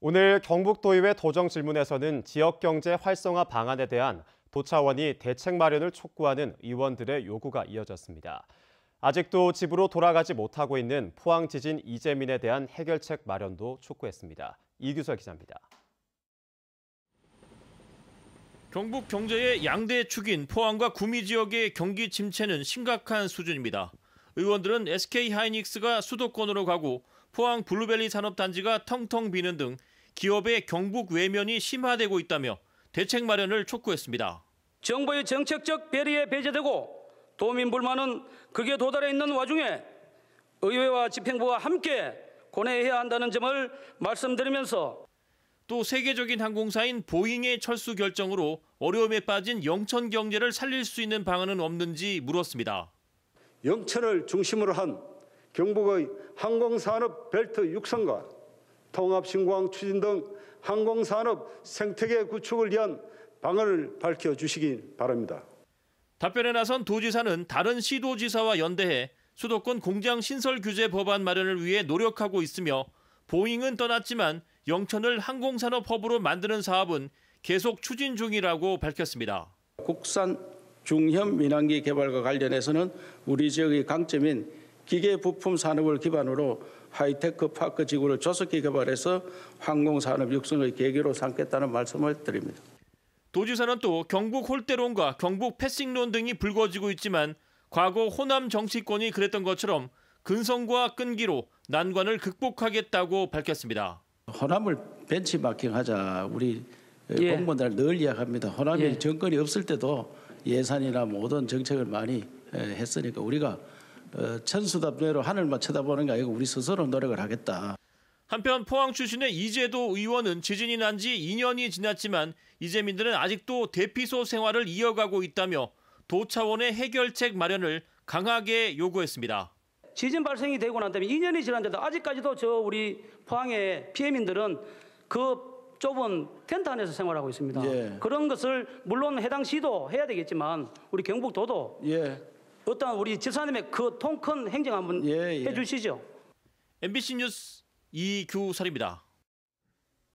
오늘 경북도의회 도정 질문에서는 지역경제 활성화 방안에 대한 도차원이 대책 마련을 촉구하는 의원들의 요구가 이어졌습니다. 아직도 집으로 돌아가지 못하고 있는 포항 지진 이재민에 대한 해결책 마련도 촉구했습니다. 이규설 기자입니다. 경북 경제의 양대 축인 포항과 구미 지역의 경기 침체는 심각한 수준입니다. 의원들은 SK 하이닉스가 수도권으로 가고 포항 블루벨리 산업단지가 텅텅 비는 등 기업의 경북 외면이 심화되고 있다며 대책 마련을 촉구했습니다. 정부의 정책적 배려에 배제되고 도민 불만은 극에 도달해 있는 와중에 의회와 집행부와 함께 고뇌해야 한다는 점을 말씀드리면서 또 세계적인 항공사인 보잉의 철수 결정으로 어려움에 빠진 영천 경제를 살릴 수 있는 방안은 없는지 물었습니다. 영천을 중심으로 한 경북의 항공산업 벨트 육성과 통합신공항 추진 등 항공산업 생태계 구축을 위한 방안을 밝혀주시기 바랍니다. 답변에 나선 도지사는 다른 시도지사와 연대해 수도권 공장 신설 규제 법안 마련을 위해 노력하고 있으며 보잉은 떠났지만 영천을 항공산업 허브로 만드는 사업은 계속 추진 중이라고 밝혔습니다. 국산 중형 민항기 개발과 관련해서는 우리 지역의 강점인 기계 부품 산업을 기반으로 하이테크 파크 지구를 조속히 개발해서 항공산업 육성의 계기로 삼겠다는 말씀을 드립니다. 도지사는 또 경북 홀대론과 경북 패싱론 등이 불거지고 있지만 과거 호남 정치권이 그랬던 것처럼 근성과 끈기로 난관을 극복하겠다고 밝혔습니다. 호남을 벤치마킹하자 우리 예. 공무원들 늘 이야기합니다. 호남이 예. 정권이 없을 때도 예산이나 모든 정책을 많이 에, 했으니까 우리가 어, 천수답대로 하늘만 쳐다보는 게 아니고 우리 스스로 노력을 하겠다. 한편 포항 출신의 이재도 의원은 지진이 난 지 2년이 지났지만 이재민들은 아직도 대피소 생활을 이어가고 있다며 도 차원의 해결책 마련을 강하게 요구했습니다. 지진 발생이 되고 난 다음에 2년이 지났는데도 아직까지도 저 우리 포항의 피해민들은 그 좁은 텐트 안에서 생활하고 있습니다. 예. 그런 것을 물론 해당 시도 해야 되겠지만 우리 경북도도 예, 어떤 우리 지사님의 그 통 큰 행정 한번 예, 예. 해주시죠. MBC 뉴스 이규설입니다.